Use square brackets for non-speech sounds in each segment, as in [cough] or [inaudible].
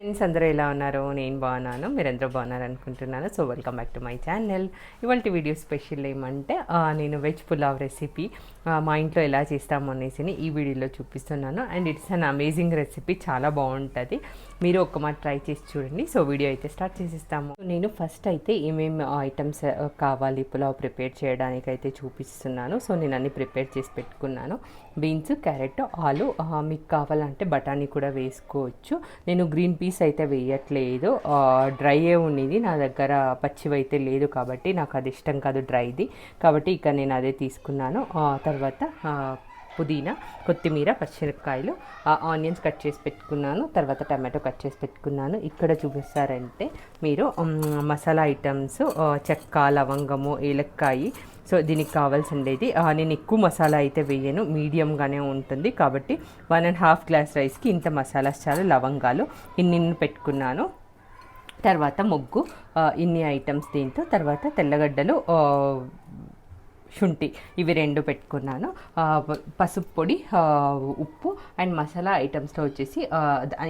Friends అందరూ ఎలా ఉన్నారు? నేను బాగున్నాను. మీరందరూ బాగున్నారు అనుకుంటున్నాను. So welcome back to my channel ఇవాళ వీడియో స్పెషల్ ఏమంటే నేను వెజ్ పులావ్ రెసిపీ మా ఇంట్లో ఎలా చేస్తాము అనేసి ఈ వీడియోలో చూపిస్తున్నాను. And it's an amazing recipe చాలా బాగుంటుంది. మీరు ఒక్క మాట ట్రై చేసి చూడండి. సో వీడియో అయితే స్టార్ట్ చేసేస్తాము. నేను ఫస్ట్ అయితే ఏమేమి ఐటమ్స్ uh, కావాలి పులావ్ ప్రిపేర్ చేయడానికి అయితే చూపిస్తున్నాను. సో నేను అన్ని ప్రిపేర్ చేసి పెట్టుకున్నాను. బీన్స్ క్యారెట్ ఆలు uh, మీకు కావాలంటే బఠానీ కూడా వేసుకోవచ్చు. నేను గ్రీన్ పీస్ అయితే వేయట్లేదు. Uh, డ్రై ఉన్నది. నా దగ్గర పచ్చివి అయితే లేదు కాబట్టి నాకు అది ఇష్టం కాదు డ్రైది కాబట్టి ఇక నేను అదే తీసుకున్నాను. తర్వాత పుదీనా కొత్తిమీర పచ్చిమిరపకాయలు ఆనియన్స్ కట్ చేసి పెట్టుకున్నాను తర్వాత టమాటో కట్ చేసి పెట్టుకున్నాను. ఇక్కడ చూపిస్తారంటే మీరు మసాలా ఐటమ్స్ చెక్క లవంగము ఏలక్కాయి. సో దీనికి కావాల్సిండేది ఉండేది నేను ఎక్కువ మసాలా అయితే వేయను మీడియంగానే ఉంటుంది. కాబట్టి వన్ అండ్ హాఫ్ గ్లాస్ రైస్కి ఇంత మసాలాస్ చాలు లవంగాలు ఇన్ని పెట్టుకున్నాను. తర్వాత ముగ్గు ఇన్ని ఐటమ్స్ దీంతో. తర్వాత తెల్లగడ్డలు శుంఠి. ఇవి రెండు పెట్టుకున్నాను. పసుపు పొడి ఉప్పు అండ్ మసాలా ఐటమ్స్లో వచ్చేసి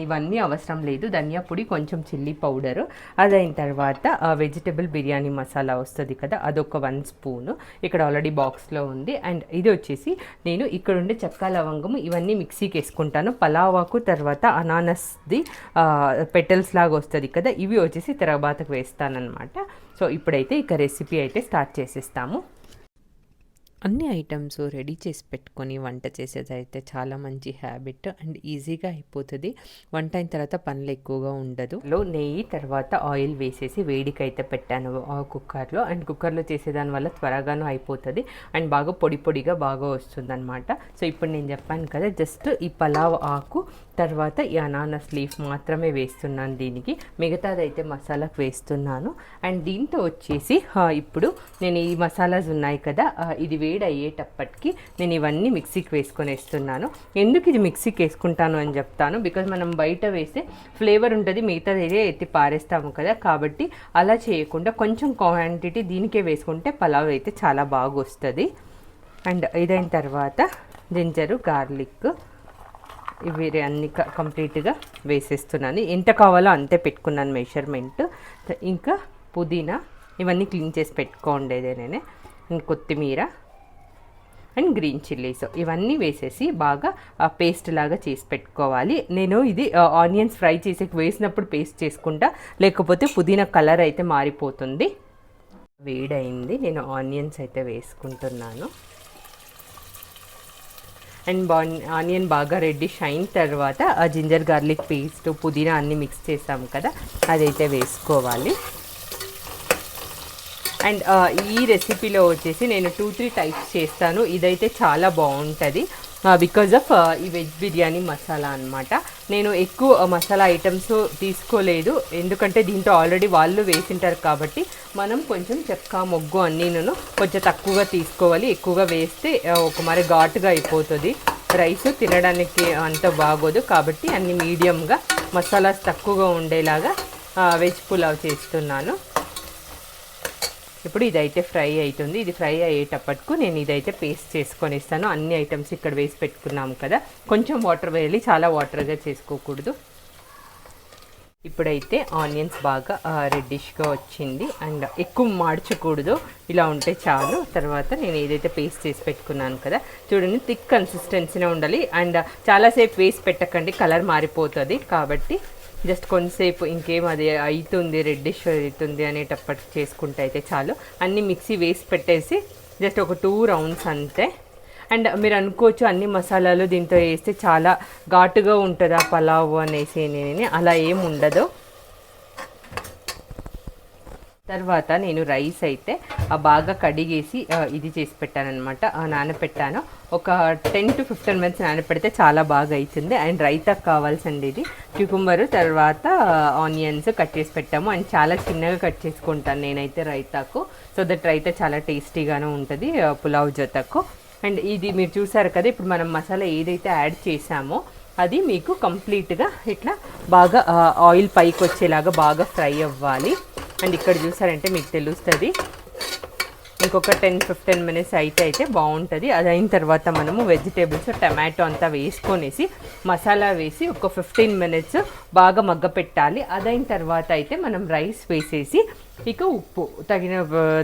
ఇవన్నీ అవసరం లేదు. ధనియా పొడి కొంచెం చిల్లీ పౌడరు. అదైన తర్వాత వెజిటబుల్ బిర్యానీ మసాలా వస్తుంది కదా అదొక వన్ స్పూను. ఇక్కడ ఆల్రెడీ బాక్స్లో ఉంది. అండ్ ఇది వచ్చేసి నేను ఇక్కడ ఉండే చెక్క లవంగము ఇవన్నీ మిక్సీకి వేసుకుంటాను. పలావాకు తర్వాత అనానస్ది పెటల్స్ లాగా వస్తుంది కదా ఇవి వచ్చేసి తర్వాతకు వేస్తానన్నమాట. సో ఇప్పుడైతే ఇక రెసిపీ అయితే స్టార్ట్ చేసేస్తాము. అన్ని ఐటమ్స్ రెడీ చేసి పెట్టుకొని వంట చేసేదైతే చాలా మంచి హ్యాబిట్ అండ్ ఈజీగా అయిపోతుంది. వంట అయిన తర్వాత పనులు ఎక్కువగా ఉండదు. లో నెయ్యి తర్వాత ఆయిల్ వేసేసి వేడికి అయితే పెట్టాను ఆ కుక్కర్లో. అండ్ కుక్కర్లో చేసేదాని వల్ల త్వరగాను అయిపోతుంది అండ్ బాగా పొడి పొడిగా బాగా వస్తుంది అనమాట సో ఇప్పుడు నేను చెప్పాను కదా జస్ట్ ఈ పలావ్ ఆకు తర్వాత ఈ అనానస్ లీఫ్ మాత్రమే వేస్తున్నాను దీనికి. మిగతాదైతే మసాలాకు వేస్తున్నాను. అండ్ దీంతో వచ్చేసి ఇప్పుడు నేను ఈ మసాలాస్ ఉన్నాయి కదా ఇది వేడి అయ్యేటప్పటికి నేను ఇవన్నీ మిక్సీకి వేసుకొని వేస్తున్నాను ఎందుకు ఇది మిక్సీకి వేసుకుంటాను అని చెప్తాను? బికాజ్ మనం బయట వేస్తే ఫ్లేవర్ ఉంటుంది మిగతాది అయితే ఎత్తి పారేస్తాము కదా. కాబట్టి అలా చేయకుండా కొంచెం క్వాంటిటీ దీనికే వేసుకుంటే పలావ్ అయితే చాలా బాగా వస్తుంది అండ్ ఇదైన తర్వాత జింజరు గార్లిక్ ఇవి అన్ని క- కంప్లీట్గా వేసేస్తున్నాను. ఎంత కావాలో అంతే పెట్టుకున్నాను మెషర్మెంట్ ఇంకా పుదీనా ఇవన్నీ క్లీన్ చేసి పెట్టుకోండేదే నేనే కొత్తిమీర అండ్ గ్రీన్ చిల్లీస్. ఇవన్నీ వేసేసి బాగా పేస్ట్ లాగా చేసి పెట్టుకోవాలి. నేను ఇది ఆనియన్స్ ఫ్రై చేసే వేసినప్పుడు పేస్ట్ చేసుకుంటా. లేకపోతే పుదీనా కలర్ అయితే మారిపోతుంది. వేడైంది. నేను ఆనియన్స్ అయితే వేసుకుంటున్నాను. అండ్ బా ఆనియన్ బాగా రెడ్డిష్ అయిన తర్వాత ఆ జింజర్ గార్లిక్ పేస్ట్ పుదీనా అన్నీ మిక్స్ చేసాం కదా అదైతే వేసుకోవాలి. అండ్ ఈ రెసిపీలో వచ్చేసి నేను టూ త్రీ టైప్స్ చేస్తాను. ఇదైతే చాలా బాగుంటుంది. బికాజ్ ఆఫ్ ఈ వెజ్ బిర్యానీ మసాలా అనమాట నేను ఎక్కువ మసాలా ఐటమ్స్ తీసుకోలేదు. ఎందుకంటే దీంట్లో ఆల్రెడీ వాళ్ళు వేసింటారు కాబట్టి మనం కొంచెం చెక్క మొగ్గు అన్నీను కొంచెం తక్కువగా తీసుకోవాలి. ఎక్కువగా వేస్తే ఒక మరి ఘాటుగా అయిపోతుంది. రైస్ తినడానికి అంత బాగోదు కాబట్టి అన్ని మీడియంగా మసాలాస్ తక్కువగా ఉండేలాగా వెజ్ పులావ్ చేస్తున్నాను. ఇప్పుడు ఇదైతే ఫ్రై అవుతుంది. ఇది ఫ్రై అయ్యేటప్పటికు నేను ఇదైతే పేస్ట్ చేసుకొని ఇస్తాను అన్ని ఐటమ్స్ ఇక్కడ వేసి పెట్టుకున్నాము కదా. కొంచెం వాటర్ వేయాలి. చాలా వాటర్గా చేసుకోకూడదు. ఇప్పుడైతే ఆనియన్స్ బాగా రెడ్డిష్గా వచ్చింది. అండ్ ఎక్కువ మార్చకూడదు ఇలా ఉంటే చాలు. తర్వాత నేను ఏదైతే పేస్ట్ చేసి పెట్టుకున్నాను కదా చూడండి థిక్ కన్సిస్టెన్సీనే ఉండాలి. అండ్ చాలాసేపు వేసి పెట్టకండి. కలర్ మారిపోతుంది. కాబట్టి జస్ట్ కొంతసేపు ఇంకేం అది అవుతుంది రెడ్డిష్ అవుతుంది అనేటప్పటికి చేసుకుంటే అయితే చాలు. అన్ని మిక్సీ వేసి పెట్టేసి జస్ట్ ఒక టూ రౌండ్స్ అంతే. అండ్ మీరు అనుకోవచ్చు అన్ని మసాలాలు దీంతో వేస్తే చాలా ఘాటుగా ఉంటుందా పలావ్ అనేసి నేను అలా ఏం ఉండదు. తర్వాత నేను రైస్ అయితే బాగా కడిగేసి ఇది చేసి పెట్టానమాట నానపెట్టాను. ఒక టెన్ టు ఫిఫ్టీన్ మినిట్స్ నానపెడితే చాలా బాగా అవుతుంది అండ్ రైతాకు కావాల్సింది ఇది. క్యూకుంబర్ తర్వాత ఆనియన్స్ కట్ చేసి పెట్టాము. అండ్ చాలా చిన్నగా కట్ చేసుకుంటాను నేనైతే రైతాకు. సో దట్ రైతా చాలా టేస్టీగానే ఉంటుంది పులావ్ జతకు. అండ్ ఇది మీరు చూసారు కదా ఇప్పుడు మనం మసాలా ఏదైతే యాడ్ చేసామో అది మీకు కంప్లీట్గా ఇట్లా బాగా ఆయిల్ పైకి వచ్చేలాగా బాగా ఫ్రై అవ్వాలి. అండ్ ఇక్కడ చూసారంటే మీకు తెలుస్తుంది. ఇంకొక టెన్ ఫిఫ్టీన్ మినిట్స్ అయితే అయితే బాగుంటుంది. అది అయిన తర్వాత మనము వెజిటేబుల్స్ టమాటో అంతా వేసుకొనేసి మసాలా వేసి ఒక ఫిఫ్టీన్ మినిట్స్ బాగా మగ్గ పెట్టాలి అదైన తర్వాత అయితే మనం రైస్ వేసేసి ఇక ఉప్పు తగిన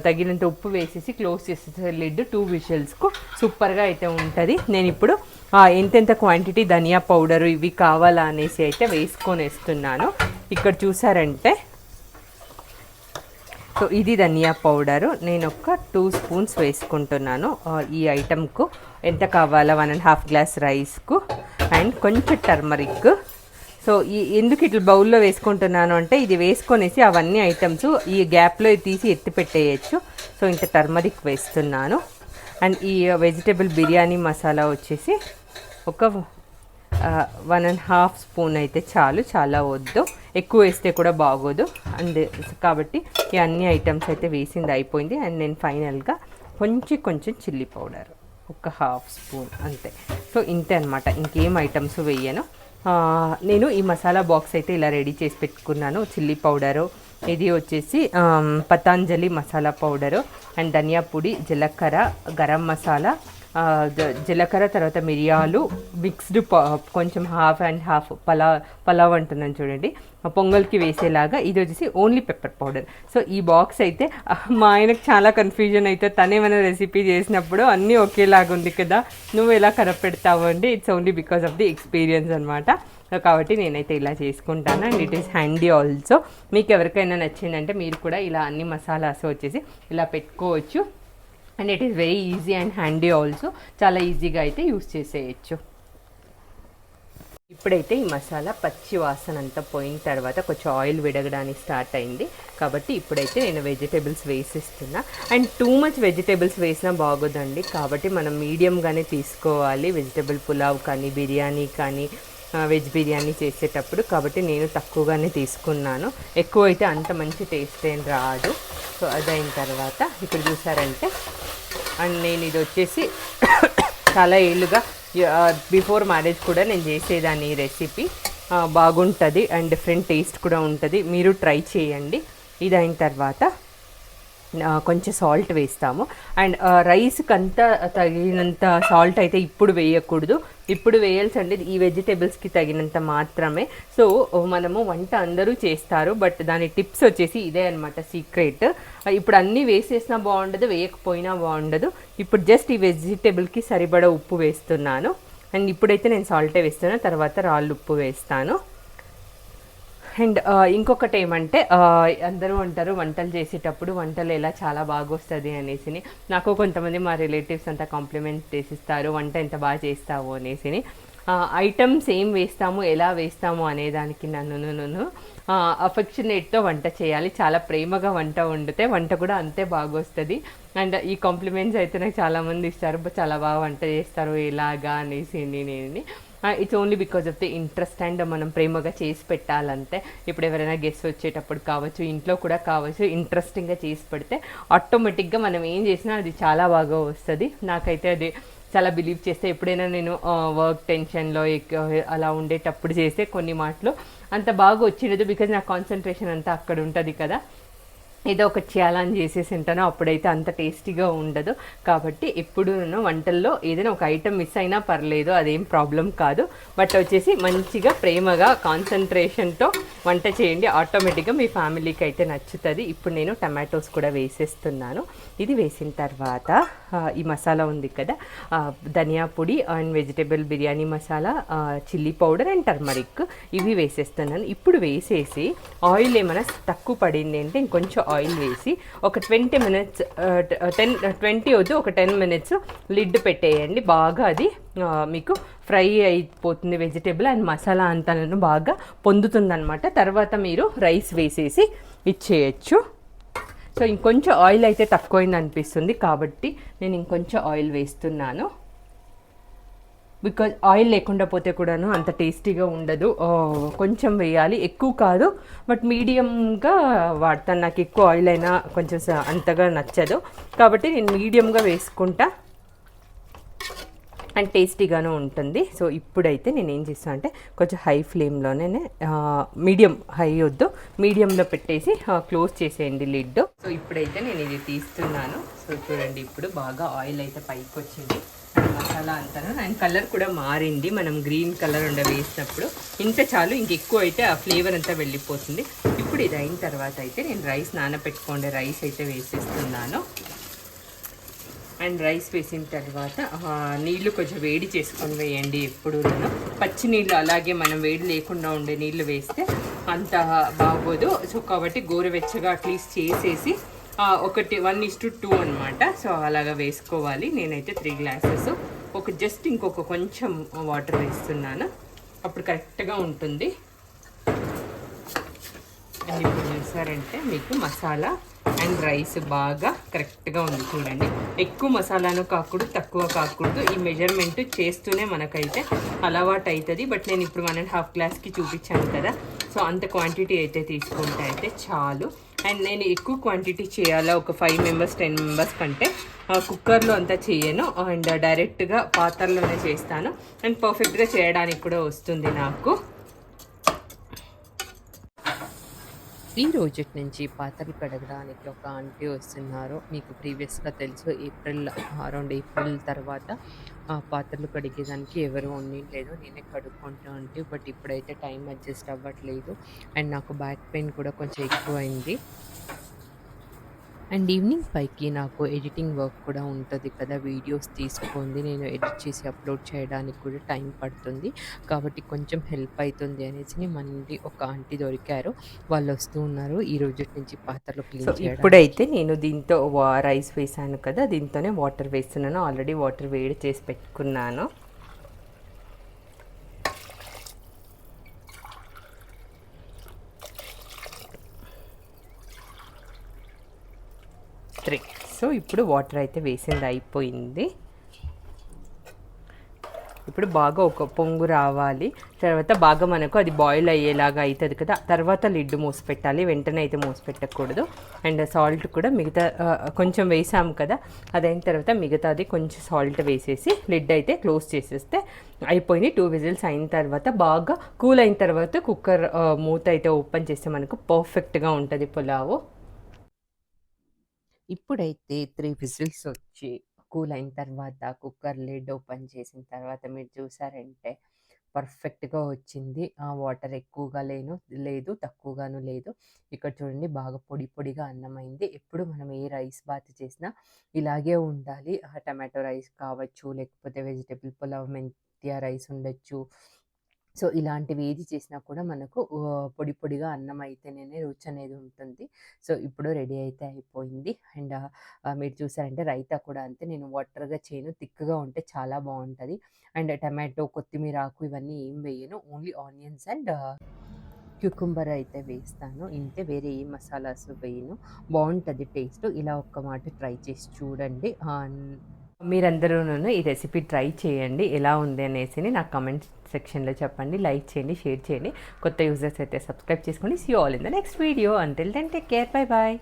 తగినంత ఉప్పు వేసేసి క్లోజ్ చేసేసే లిడ్ టూ విషల్స్కు సూపర్గా అయితే ఉంటుంది. నేను ఇప్పుడు ఎంతెంత క్వాంటిటీ ధనియా పౌడర్ ఇవి కావాలా అనేసి అయితే వేసుకొని వేస్తున్నాను ఇక్కడ చూసారంటే సో ఇది ధనియా పౌడరు. నేను ఒక టూ స్పూన్స్ వేసుకుంటున్నాను. ఈ ఐటమ్కు ఎంత కావాలా వన్ అండ్ హాఫ్ గ్లాస్ రైస్కు అండ్ కొంచెం టర్మరిక్. సో ఈ ఎందుకు ఇట్లా బౌల్లో వేసుకుంటున్నాను అంటే ఇది వేసుకొనేసి అవన్నీ ఐటమ్స్ ఈ గ్యాప్లో తీసి ఎత్తి పెట్టేయచ్చు. సో ఇంత టర్మరిక్ వేస్తున్నాను. అండ్ ఈ వెజిటేబుల్ బిర్యానీ మసాలా వచ్చేసి ఒక వన్ అండ్ హాఫ్ స్పూన్ అయితే చాలు చాలా వద్దు. ఎక్కువ వేస్తే కూడా బాగోదు. అండ్ కాబట్టి ఈ అన్ని ఐటమ్స్ అయితే వేసింది అయిపోయింది. అండ్ నేను ఫైనల్గా కొంచెం కొంచెం చిల్లీ పౌడర్ ఒక హాఫ్ స్పూన్ అంతే. సో ఇంతే అనమాట ఇంకేం ఐటమ్స్ వేయను. నేను ఈ మసాలా బాక్స్ అయితే ఇలా రెడీ చేసి పెట్టుకున్నాను. చిల్లీ పౌడరు ఇది వచ్చేసి పతాంజలి మసాలా పౌడరు అండ్ ధనియా పొడి జీలకర్ర గరం మసాలా జీలకర్ర తర్వాత మిరియాలు మిక్స్డ్ కొంచెం హాఫ్ అండ్ హాఫ్ పలా పలావ్ అంటున్నాను చూడండి. పొంగల్కి వేసేలాగా ఇది వచ్చేసి ఓన్లీ పెప్పర్ పౌడర్. సో ఈ బాక్స్ అయితే [laughs] మా ఆయనకు చాలా కన్ఫ్యూజన్ అయితే తనేమైనా రెసిపీ చేసినప్పుడు అన్నీ ఒకేలాగా ఉంది కదా నువ్వు ఎలా కనపెడతావు అండి it's only because of the experience అనమాట కాబట్టి నేనైతే ఇలా చేసుకుంటాను and it is handy also మీకు ఎవరికైనా నచ్చిందంటే మీరు కూడా ఇలా అన్ని మసాలాస్ వచ్చేసి ఇలా పెట్టుకోవచ్చు. And it is very easy and handy also చాలా ఈజీగా అయితే యూస్ చేసేయచ్చు. ఇప్పుడైతే ఈ మసాలా పచ్చి వాసన అంతా పోయిన తర్వాత కొంచెం ఆయిల్ విడగడానికి స్టార్ట్ అయింది. కాబట్టి ఇప్పుడైతే నేను వెజిటేబుల్స్ వేసిస్తున్నా. అండ్ టూ మచ్ వెజిటేబుల్స్ వేసినా బాగోదండి. కాబట్టి మనం మీడియంగానే తీసుకోవాలి. వెజిటేబుల్ పులావ్ కానీ బిర్యానీ కానీ వెజ్ బిర్యానీ చేసేటప్పుడు కాబట్టి నేను తక్కువగానే తీసుకున్నాను. ఎక్కువ అయితే అంత మంచి టేస్ట్ ఏం రాదు. సో అదైన తర్వాత ఇప్పుడు చూసారంటే అండ్ నేను ఇది వచ్చేసి [coughs] చాలా ఏళ్ళుగా బిఫోర్ మ్యారేజ్ కూడా నేను చేసేదాన్ని ఈ రెసిపీ బాగుంటుంది అండ్ డిఫరెంట్ టేస్ట్ కూడా ఉంటుంది. మీరు ట్రై చేయండి. ఇది అయిన తర్వాత కొంచెం సాల్ట్ వేస్తాము. అండ్ రైస్కి అంతా తగినంత సాల్ట్ అయితే ఇప్పుడు వేయకూడదు. ఇప్పుడు వేయాల్సింది ఈ వెజిటేబుల్స్కి తగినంత మాత్రమే. సో మనము వంట అందరూ చేస్తారు బట్ దాని టిప్స్ వచ్చేసి ఇదే అనమాట సీక్రెట్. ఇప్పుడు అన్నీ వేసేసినా బాగుండదు వేయకపోయినా బాగుండదు. ఇప్పుడు జస్ట్ ఈ వెజిటేబుల్కి సరిపడా ఉప్పు వేస్తున్నాను. అండ్ ఇప్పుడైతే నేను సాల్టే వేస్తున్నాను తర్వాత రాళ్ళు ఉప్పు వేస్తాను. అండ్ ఇంకొకటి ఏమంటే అందరూ అంటారు వంటలు చేసేటప్పుడు వంటలు ఎలా చాలా బాగా వస్తుంది అనేసి నాకు కొంతమంది మా రిలేటివ్స్ అంతా కాంప్లిమెంట్స్ చేసిస్తారు వంట ఎంత బాగా చేస్తావు అనేసి ఐటమ్స్ ఏం వేస్తాము ఎలా వేస్తాము అనేదానికి నన్ను నన్ను అఫెక్షనేట్తో వంట చేయాలి. చాలా ప్రేమగా వంట వండితే వంట కూడా అంతే బాగా వస్తుంది అండ్ ఈ కాంప్లిమెంట్స్ అయితే నాకు చాలామంది ఇస్తారు చాలా బాగా వంట చేస్తారు ఎలాగా అనేసి నేను. It's only because of the interest and మనం ప్రేమగా చేసి పెట్టాలంటే ఇప్పుడు ఎవరైనా గెస్ట్ వచ్చేటప్పుడు కావచ్చు ఇంట్లో కూడా కావచ్చు ఇంట్రెస్టింగ్గా చేసి పెడితే ఆటోమేటిక్గా మనం ఏం చేసినా అది చాలా బాగా వస్తుంది నాకైతే అది చాలా బిలీవ్ చేస్తే ఎప్పుడైనా నేను వర్క్ టెన్షన్లో అలా ఉండేటప్పుడు చేస్తే కొన్ని మాటలు అంత బాగా వచ్చినది బికాజ్ నా కాన్సన్ట్రేషన్ అంతా అక్కడ ఉంటుంది కదా ఏదో ఒకటి చేయాలని చేసేసి ఉంటాను అప్పుడైతే అంత టేస్టీగా ఉండదు. కాబట్టి ఎప్పుడు నేను వంటల్లో ఏదైనా ఒక ఐటెం మిస్ అయినా పర్లేదు అదేం ప్రాబ్లం కాదు. బట్ వచ్చేసి మంచిగా ప్రేమగా కాన్సన్ట్రేషన్తో వంట చేయండి. ఆటోమేటిక్గా మీ ఫ్యామిలీకి అయితే నచ్చుతుంది. ఇప్పుడు నేను టమాటోస్ కూడా వేసేస్తున్నాను. ఇది వేసిన తర్వాత ఈ మసాలా ఉంది కదా. ధనియా పొడి and vegetable biryani masala chilli powder and turmeric ఇవి వేసేస్తున్నాను. ఇప్పుడు వేసేసి ఆయిల్ ఏమైనా తక్కువ పడింది అంటే ఇంకొంచెం ఆయిల్ వేసి ఒక ట్వంటీ మినిట్స్ టెన్ ట్వంటీ వద్దు ఒక టెన్ మినిట్స్ లిడ్ పెట్టేయండి. బాగా అది మీకు ఫ్రై అయిపోతుంది వెజిటేబుల్ అండ్ మసాలా అంతాలను బాగా పొందుతుందనమాట తర్వాత మీరు రైస్ వేసేసి ఇచ్చేయచ్చు. సో ఇంకొంచెం ఆయిల్ అయితే తక్కువైంది అనిపిస్తుంది కాబట్టి నేను ఇంకొంచెం ఆయిల్ వేస్తున్నాను. బికాజ్ ఆయిల్ లేకుండా పోతే కూడాను అంత టేస్టీగా ఉండదు. కొంచెం వేయాలి. ఎక్కువ కాదు బట్ మీడియంగా వాడతాను. నాకు ఎక్కువ ఆయిల్ అయినా కొంచెం అంతగా నచ్చదు. కాబట్టి నేను మీడియంగా వేసుకుంటా. అండ్ టేస్టీగాను ఉంటుంది. సో ఇప్పుడైతే నేను ఏం చేస్తాను అంటే కొంచెం హై ఫ్లేమ్లోనే మీడియం హై వద్దు మీడియంలో పెట్టేసి క్లోజ్ చేసేయండి లిడ్ సో ఇప్పుడైతే నేను ఇది తీస్తున్నాను. సో చూడండి ఇప్పుడు బాగా ఆయిల్ అయితే పైకి వచ్చింది మసాలా అంటాను అండ్ కలర్ కూడా మారింది. మనం గ్రీన్ కలర్ ఉండ వేసినప్పుడు ఇంత చాలు ఇంకెక్కువ అయితే ఆ ఫ్లేవర్ అంతా వెళ్ళిపోతుంది. ఇప్పుడు ఇది అయిన తర్వాత అయితే నేను రైస్ నానబెట్టుకోండి రైస్ అయితే వేసేస్తున్నాను. అండ్ రైస్ వేసిన తర్వాత నీళ్ళు కొంచెం వేడి చేసుకొని వేయండి ఎప్పుడు పచ్చి నీళ్ళు అలాగే మనం వేడి లేకుండా ఉండే నీళ్ళు వేస్తే అంత బాగోదు. సో కాబట్టి గోరువెచ్చగా అట్లీస్ట్ చేసేసి ఒకటి వన్ ఇస్ టు టూ అనమాట సో అలాగా వేసుకోవాలి. నేనైతే త్రీ గ్లాసెస్ ఒక జస్ట్ ఇంకొక కొంచెం వాటర్ వేస్తున్నాను. అప్పుడు కరెక్ట్గా ఉంటుంది. అండ్ ఇప్పుడు చూసారంటే మీకు మసాలా అండ్ రైస్ బాగా కరెక్ట్గా ఉంది చూడండి. ఎక్కువ మసాలాను కాకూడదు తక్కువ కాకూడదు. ఈ మెజర్మెంట్ చేస్తూనే మనకైతే అలవాటు అవుతుంది బట్ నేను ఇప్పుడు వన్ అండ్ హాఫ్ గ్లాస్కి చూపించాను కదా. సో అంత క్వాంటిటీ అయితే తీసుకుంటే అయితే చాలు. అండ్ నేను ఎక్కువ క్వాంటిటీ చేయాలా? ఒక ఫైవ్ మెంబర్స్ టెన్ మెంబర్స్ కంటే కుక్కర్లో అంతా చేయను. అండ్ డైరెక్ట్గా పాత్రలోనే చేస్తాను. అండ్ పర్ఫెక్ట్గా చేయడానికి కూడా వస్తుంది నాకు. ఈ రోజు నుంచి పాత్రలు కడగడానికి ఒక ఆంటీ వస్తున్నారు. మీకు ప్రీవియస్గా తెలుసు ఏప్రిల్ అరౌండ్ ఏప్రిల్ తర్వాత ఆ పాత్రలు కడిగేదానికి ఎవరు ఉండలేదు నేనే కడుక్కుంటూ ఉంటే బట్ ఇప్పుడైతే టైం అడ్జస్ట్ అవ్వట్లేదు. అండ్ నాకు బ్యాక్ పెయిన్ కూడా కొంచెం ఎక్కువైంది. అండ్ ఈవినింగ్ పైకి నాకు ఎడిటింగ్ వర్క్ కూడా ఉంటుంది కదా వీడియోస్ తీసుకోండి నేను ఎడిట్ చేసి అప్లోడ్ చేయడానికి కూడా టైం పడుతుంది. కాబట్టి కొంచెం హెల్ప్ అవుతుంది అనేసి మళ్ళీ ఒక ఆంటీ దొరికారు. వాళ్ళు వస్తూ ఉన్నారు ఈ రోజు నుంచి పాత్రలు క్లీన్ చేయడం ఇప్పుడైతే నేను దీంతో రైస్ వేసాను కదా దీంతోనే వాటర్ వేస్తున్నాను. ఆల్రెడీ వాటర్ వేడి చేసి పెట్టుకున్నాను త్రీ సో ఇప్పుడు వాటర్ అయితే వేసింది అయిపోయింది. ఇప్పుడు బాగా ఒక పొంగు రావాలి. తర్వాత బాగా మనకు అది బాయిల్ అయ్యేలాగా అవుతుంది కదా తర్వాత లిడ్ మూసి పెట్టాలి. వెంటనే అయితే మూసి పెట్టకూడదు. అండ్ సాల్ట్ కూడా మిగతా కొంచెం వేసాము కదా అదైన తర్వాత మిగతాది కొంచెం సాల్ట్ వేసేసి లిడ్ అయితే క్లోజ్ చేసేస్తే అయిపోయింది. టూ విజిల్స్ అయిన తర్వాత బాగా కూల్ అయిన తర్వాత కుక్కర్ మూత అయితే ఓపెన్ చేస్తే మనకు పర్ఫెక్ట్గా ఉంటుంది పులావు. ఇప్పుడైతే త్రీ విజిల్స్ వచ్చి కూల్ అయిన తర్వాత కుక్కర్ లిడ్ ఓపెన్ చేసిన తర్వాత మీరు చూసారంటే పర్ఫెక్ట్గా వచ్చింది. ఆ వాటర్ ఎక్కువగా లేను లేదు తక్కువగాను లేదు. ఇక్కడ చూడండి బాగా పొడి పొడిగా అన్నమైంది. ఎప్పుడు మనం ఏ రైస్ బాత్ చేసినా ఇలాగే ఉండాలి. ఆ టమాటో రైస్ కావచ్చు లేకపోతే వెజిటేబుల్ పులావ్ మెంతియా రైస్ ఉండొచ్చు సో ఇలాంటివి ఏది చేసినా కూడా మనకు పొడి పొడిగా అన్నం అయితేనే రుచి అనేది ఉంటుంది. సో ఇప్పుడు రెడీ అయితే అయిపోయింది. అండ్ మీరు చూసారంటే రైతా కూడా అంతే. నేను వాటర్గా చేయను. థిక్గా ఉంటే చాలా బాగుంటుంది. అండ్ టమాటో కొత్తిమీర ఆకు ఇవన్నీ ఏం వేయను. ఓన్లీ ఆనియన్స్ అండ్ క్యుకుంబర్ అయితే వేస్తాను. ఇంతే వేరే ఏ మసాలాస్ వేయను. బాగుంటుంది టేస్ట్. ఇలా ఒక్క మాట ట్రై చేసి చూడండి. మీరందరూ ఈ రెసిపీ ట్రై చేయండి. ఎలా ఉంది అనేసి నాకు కమెంట్ సెక్షన్లో చెప్పండి. లైక్ చేయండి షేర్ చేయండి. కొత్త యూజర్స్ అయితే సబ్స్క్రైబ్ చేసుకోండి. See all in the next video until then take care bye bye